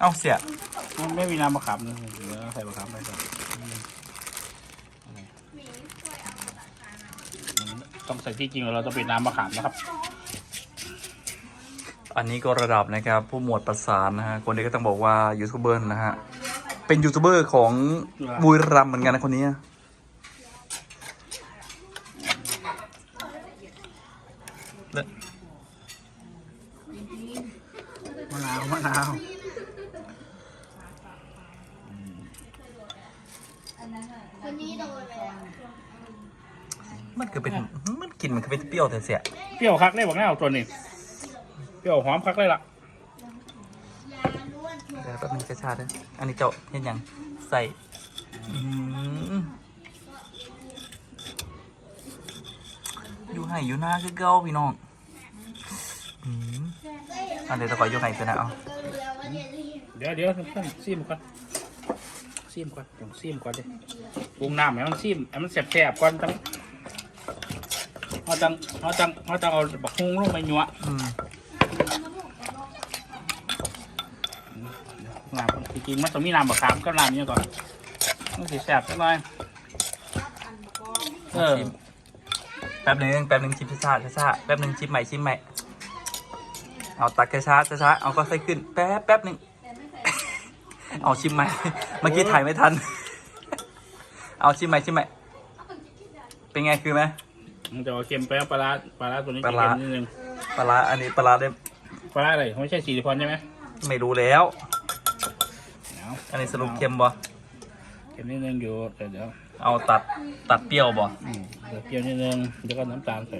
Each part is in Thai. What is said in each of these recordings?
เอาเสียมันไม่มีน้ำมะขามเลยเดี๋ยวใส่มะขามไปก่อนต้องใส่ที่จริงเราต้องเป็นน้ำมะขามนะครับ อันนี้ก็ระดับนะครับ ผู้หมวดประสานนะฮะคนนี้ก็ต้องบอกว่ายูทูบเบอร์นะฮะเป็นยูทูบเบอร์ของบุรีรัมย์เหมือนกันนะคนนี้มะนาวมะนาว คนนี้โดนเลยอะ มัน คือเป็นมันกลินมันคือเป็นเปรี้ยวแต่เสียเปรี้ยวคักได้บอกแน่เอาตัวนี้เปรี้ยวหอมคักเลยล่ะยาล้วนถูกเดี๋ยวแป๊บนึงช้าๆด้วยอันนี้เจ้าเห็นยังใส่อื้อหืออยู่ไห่อยู่หน้าคือเก้าพี่น้องอืมอันเดี๋ยวตะกอยอยู่ไห่ตัวนะเอาก็รู้แล้วว่าเรียนรีบเดี๋ยวเดี๋ยวท่านซิมก่อนซิมก่อนต้องซิมก่อนดิปรุงน้ำให้มันซิมให้มันแสบๆก่อนต้องเขา จังเขาจังเขาจังเอาบักฮุ้งลงไปหยัวอืมน้ำจริงๆมันต้องมีน้ำบักขามกับน้ำเนี่ยก่อนมันสิแสบจังเลยเออชิมแป๊บหนึงแป๊บหนึงชิมช้าๆช้าๆแป๊บหนึงชิมใหม่ชิมใหม่ เอาตักช้าๆช้าๆเอาก็ใส่ขึ้น แป๊บแป๊บหนึงเอาชิมใหม่ เมื่อกี้ถ่ายไม่ทัน เอาชิมใหม่ชิมใหม่ เป็นไงคือไหม มันจะเอาเค็มไปเอาปลาร้าปลาร้าตัวนี้ปจะลาร้าเค็มนิดนึงปลาร้าอันนี้ปลาร้าได้ปลาร้าอะไรไม่ใช่สีริพรใช่ไหมไม่รู้แล้ว เอาอันนี้สรุปเค็มบ่เค็มนิดนึงอยู่เดี๋ยวเดี๋ยวเอาตัดตัดเปรี้ยวบ่อืมเดี๋ยวเปรี้ยวนิดนึงแล้วก็น้ำตาลใส่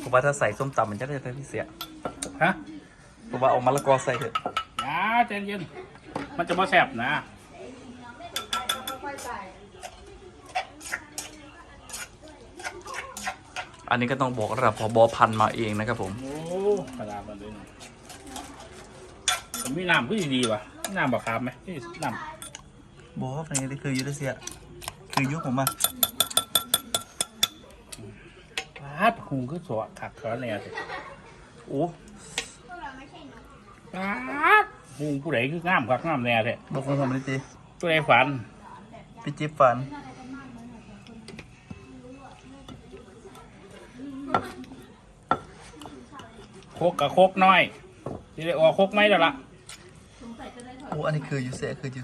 ผมว่าถ้าใส่ส้มตำมันจะได้เป็นพิเศษฮะผมว่าเอามะละกอใส่เถอะอย่าใจเย็นมันจะมาแสบนะ อันนี้ก็ต้องบอกระดับพอบอพันธุ์มาเองนะครับผม โอ้ปลาร้ามันด้วยนะผมมีน้ำก็ดีๆว่ะมีน้ำบักขามไหมนี่น้ำบอกว่าเป็นไงคือยูเดเซีย คือยุคผมอะปาดหุงก็สวะขักขอแน่สิโอ้ปาดหุงผู้ใดคืองามคักงามแน่แท้บอกคนทำไม่ได้จีผู้ใดฝันพี่จิ๊บฟัน คกกับโคกน้อยที่ได้ออกโคกไหมเดี๋ยวละโอ้อันนี้คือยูเซียคือยู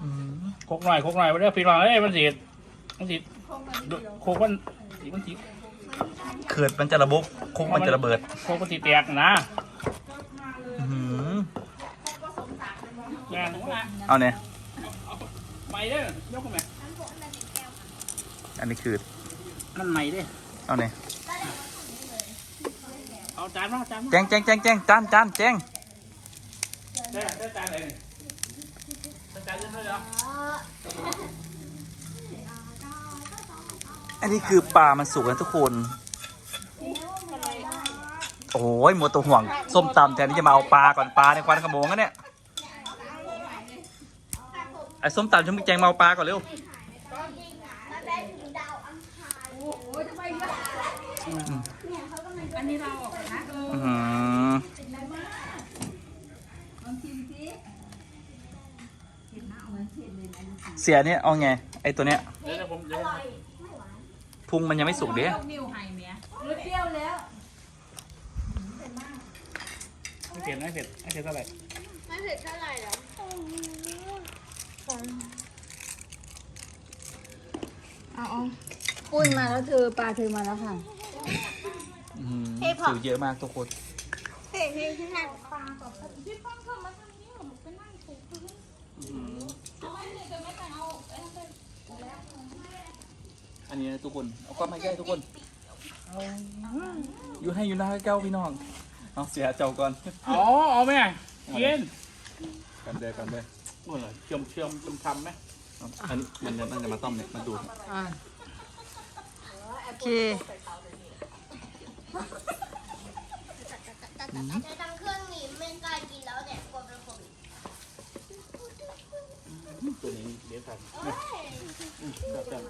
อืมโคกน้อยโคกน้อยมาเด้อพี่น้องเอ้ยมันสีมันสีโคกมันสีมันสีเขิดมันจะระบบคุกมันจะระเบิดโคกมันสีแตกนะอื้อหืองานของอะเอาเนี่ยไปเด้อยกขึ้นมาอันนี้คือมันใหม่เด้อเอาเนี่ยเอา จานมาจานมาแจ้งแจ้งแจ้งแจ้งจานจานแจ้งได้ได้จานเลยได้จานเยอะเลยเหรออันนี้คือปลามันสุกแล้วทุกคน โอ้ยหมดตัวห่วง ส้มตำแทนที่จะมาเอาปลาก่อนปลาในควันขโมงกันเนี่ย ไอ้ส้มตำฉันมึงแจงมาเอาปลาก่อนเร็วมั นได้ถึงดาวอังคารอื้อหือเสียเนี่ยเอาไง ไอ้ตัวเนี้ยเดี๋ยวผมเดี๋ยวพุงมันยังไม่สุกเด้นิ้วไห้เนี้ยรสเปรี้ยวแล้วไม่เผ็ดไม่เผ็ดไม่เผ็ดเท่าไหร่ไม่เผ็ดเท่าไหร่หรอเอาเอาปุ้นมาแล้วเธอปลาเธอมาแล้วค่ะอื้อ หือสูเยอะมากทุกคนเผ็ดที่ขนาดปลาอันนี้นะทุกคนเอากล้องมาใกล้ทุกคนอยู่ให้อยู่หน้าเก้าพี่น้องเอาเสียเจ้าก่อนอ๋อเอาไหมกินกันเดยกันเดยโอ้ยเชื่อมเชื่อมทำไหมอันนี้มันจะมันจะมาต้มเนี่ยมาดูโอเค จะทำเครื่องหนีไม่กล้ากินแล้วเนี่ยกลัวเป็นโควิดตัวนี้เดี๋ยวทำจับจับ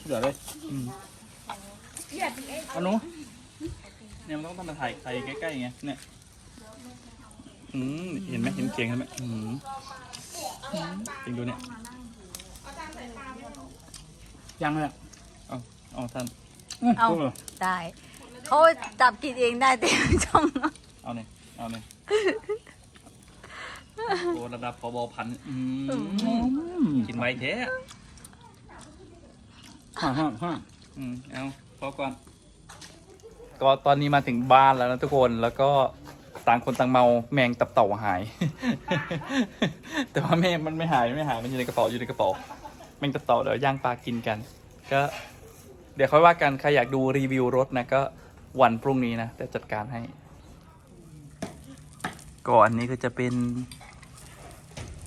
สุดยอดเลยอืมเอาหนูเนี่ยมันต้องต้องมาถ่ายใครใกล้ๆไงเนี่ยอืมเห็นไหมเห็นเก่งไหมอืมจริงดูเนี่ยยังเลยเอาเอาท่านเอา ได้ เขาจับกินเองได้แต่ช่องเนาะเอาเนี่ยเอาเนี่ยโอ้ระดับพบพันธุ์อืมกินไวแท้ฮ่าฮ่าฮ่าอืมเอาพอก่อนก็ตอนนี้มาถึงบ้านแล้วนะทุกคนแล้วก็ต่างคนต่างเมาแมงตับเต่าหาย แต่ว่าแม่มันไม่หายไม่หายมันอยู่ในกระเป๋าอยู่ในกระเป๋าแมงตับเต่าเดี๋ยวย่างปลากินกัน ก็ เดี๋ยวค่อยว่ากันใครอยากดูรีวิวรถนะก็ วันพรุ่งนี้นะแต่จัดการให้ ก่อนนี้ก็จะเป็น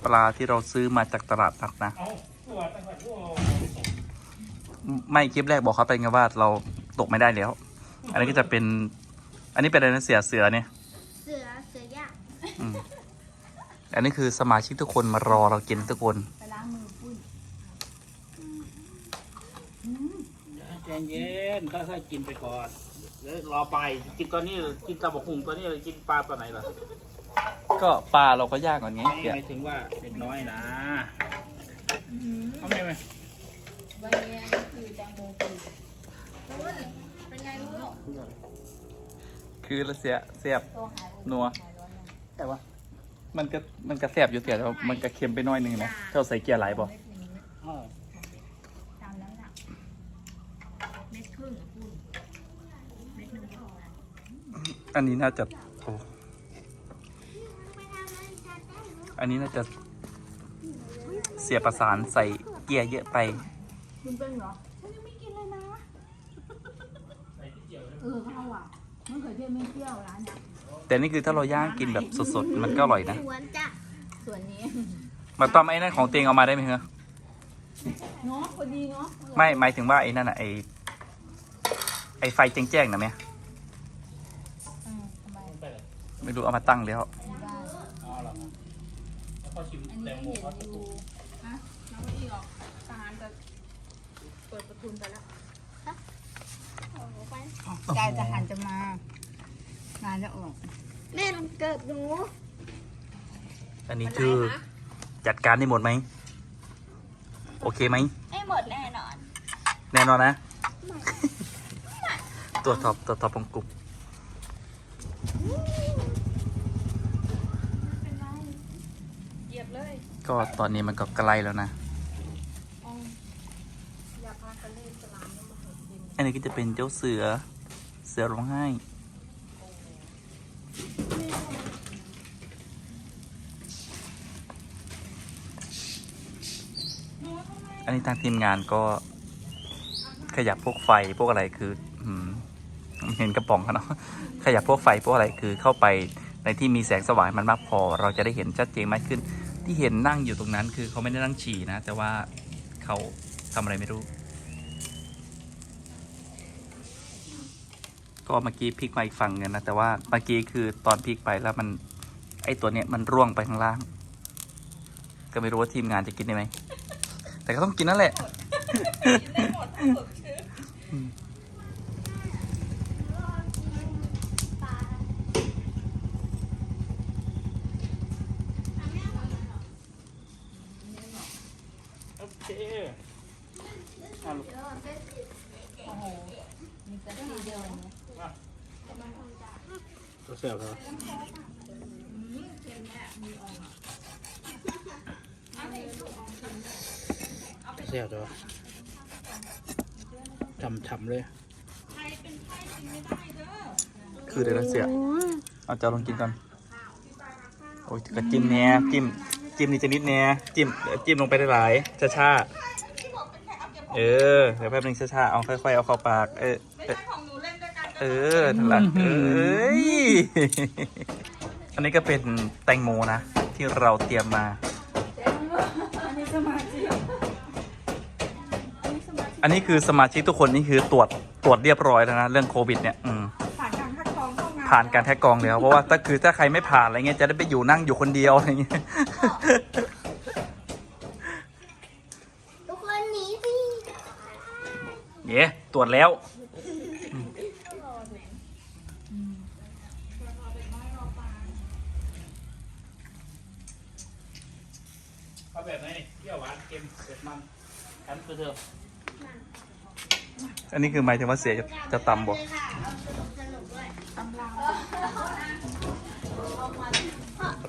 ปลาที่เราซื้อมาจากตลาดนัดนะเอาตัวตั้งแต่พวกไม่คลิปแรกบอกเขาไปไงว่าเราตกไม่ได้แล้ว อันนี้ก็จะเป็น อันนี้เป็นอะไรนะเสือเสือเนี่ย เสือเสือยากอืมอันนี้คือสมาชิกทุกคนมารอเรากินทุกคน ไปล้างมือปุ้นใจเย็นค่อยๆกินไปก่อน เดี๋ยวรอไปกินตอนนี้กินตะบกหุ่งตอนนี้กินปลาตัวไหนล่ะก็ปลาเราก็ยากกว่านี้ไม่เดี๋ยวหมายถึงว่าเด็กน้อยนะเอาไหมไหมวันนี้คือแตงโมคือเป็นไงลูกคือเราเสียเสียบโตหายนัว หายร้อนยังแต่ว่า มันก็มันก็แสบอยู่แต่ว่ามันก็เค็มไปหน้อยหนึงนะเท่าใส่เกียร์ไหลบ่อ้าว ตามน้ำหนักเม็ดครึ่งอะปุ้นเม็ดหนึ่งพอนะ อันนี้น่าจะโอ้อันนี้น่าจะเสียประสานใส่เกียร์เยอะไป คุณเป็นเหรอฉันยังไม่กินเลยนะ เออเขาอะมันเคยเที่ยวไม่เที่ยวร้านเนี่ยแต่นี่คือถ้าเราย่างกินแบบสดๆ มันก็อร่อยนะสวนจ้ะส่วนนี้มาต้อมไอ้นั่นของเตียงเอามาได้ไหมเหรอเนาะพอดีเนาะ ไม่หมายถึงว่าไอ้นั่นอะไอ้ไอ้ไฟแจ้งๆนะแม่ อืมทำไม ไปเลย ไม่รู้เอามาตั้งแล้วไม่ได้เอาละแล้วก็ชิมอันแตนี้งก็โมเห็นเขาอยู่ ฮะ น้องอีออกทหารจะเปิดประทุนไปแล้วเอายทหารจะมางานจะออกแม่มันเกิดหนูอันนี้คือจัดการได้หมดไหม โอเคไหม ไม่หมดแน่นอน แน่นอนนะตัวท็อปตัวท็อปของกลุ่ม เหยียบเลย ก็ตอนนี้มันก็ใกล้แล้วนะ อันนี้ก็จะเป็นเจ้าเสือ เสือร้องไห้ อันนี้ทางทีมงานก็ขยับพวกไฟพวกอะไรคืออเห็นกระป๋องเขาเนาะขยับพวกไฟพวกอะไรคือเข้าไปในที่มีแสงสว่างมันมากพอ เราจะได้เห็นชัดเจนมากขึ้น ที่เห็นนั่งอยู่ตรงนั้น คือเขาไม่ได้นั่งฉี่นะ แต่ว่าเขาทำอะไรไม่รู้ ก็เมื่อกี้พลิกมาอีกฝั่งเงินนะ แต่ว่าเมื่อกี้คือตอนพลิกไปแล้วมัน ไอตัวเนี้ยมันร่วงไปข้างล่าง ก็ไม่รู้ว่าทีมงานจะกินได้ไหม แต่ก็ต้องกินนั่นแหละ โอเคมีแต่ทีเดียวเนี่ยตัวเสียบเหรอเสียบเหรอฉ่ำๆเลย คือเดี๋ยวเราเสียเอาจะลองกินก่อนโอ้ยก็จิ้มแหน่จิ้ม จิ้มนี่จะนิดแหน่จิ้มเดี๋ยวจิ้มลงไปได้หลายช้าช้าๆเออเดี๋ยวแป๊บนึงช้าช้าๆเอาค่อยๆเอาเข้าปากเออเออเออนั่นแหละเอ้ยอันนี้ก็เป็นแตงโมนะที่เราเตรียมมาอันนี้สมาธิอันนี้สมาธิอันนี้คือสมาชิกทุกคนนี่คือตรวจตรวจเรียบร้อยแล้วนะเรื่องโควิดเนี่ย อืม ผ่านการแท็กกองเลยครับเพราะว่าถ้าคือถ้าใครไม่ผ่านอะไรเงี้ยจะได้ไปอยู่นั่งอยู่คนเดียวอะไรเงี้ยทุกคนหนีสิเย่ตรวจแล้วอันนี้คือหมายถึงว่าเสียจะจะต่ำบอก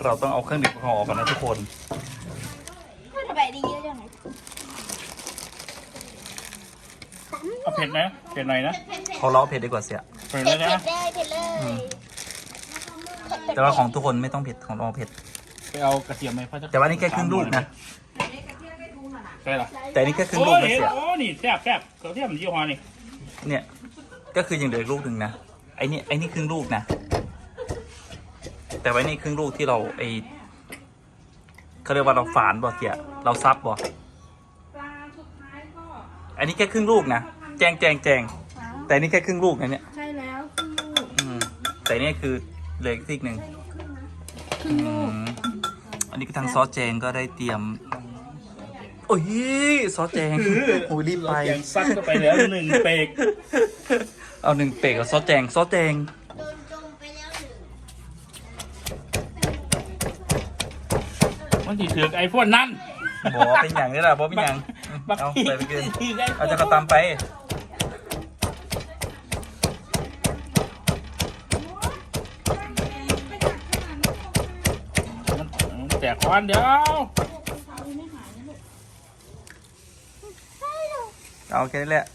เราต้องเอาเครื่องดื่มของออกก่อนนะทุกคนถ้าทำแบบนี้เยอะจังไงเอาเผ็ดนะ เผ็ดหน่อยนะเผ็ดเผ็ดเขาเล้าเผ็ดดีกว่าเสีย เผ็ดเผ็เลดยเผ็นะดได้เผ็ดเลยอืมแต่ว่าของทุกคนไม่ต้องเผ็ดของเราเผ็ด ไปเอากระเทียมไหมพ่อจะแต่ว่านี่แค่ครึ่งลูกนะ ใช่หรอแต่นี่แค่ครึ่งโอ้ลูกยนะเสีย โอ้นี่แซ่บแซ่บกระเทียมยี่ห้อนี่เนี่ย ก็คือยังเหลืออกลูกหนึ่งนะ ไอ้นี่ไอ้นี่ครึ่งลูกนะ แต่ไว้นี่ครึ่งลูกที่เราไอเขาเรียกว่าเราฝานบ่เสียเราซับบ่ปลาสุดท้ายก็อันนี้แค่ครึ่งลูกนะแจงแจงแจงอ้าวแต่นี่แค่ครึ่งลูกนะเนี่ยใช่แล้วครึ่งลูกอืมแต่นี่คือเหลืออีกซีกหนึ่งครึ่งอืลูกมอันนี้ก็ทางซอสแจงก็ได้เตรียมโอ้ยซอสแจงโอ้ยรีบไปแกงซัดเข้าไปแล้วหนึ่งเปกเอาหนึ่งเปกกับซอสแจงซอสแจง โดนจมไปแล้วหนึ่ง มันจีถือไอโฟนนั่นบอกเป็นอย่างนี้แหละบอกเป็นอย่างบักเอาพี่ใส่ไปกินถือไอโฟเอานจะกระตามไปมันแตกควันเดี๋ยวเอาแค่นี้แหละ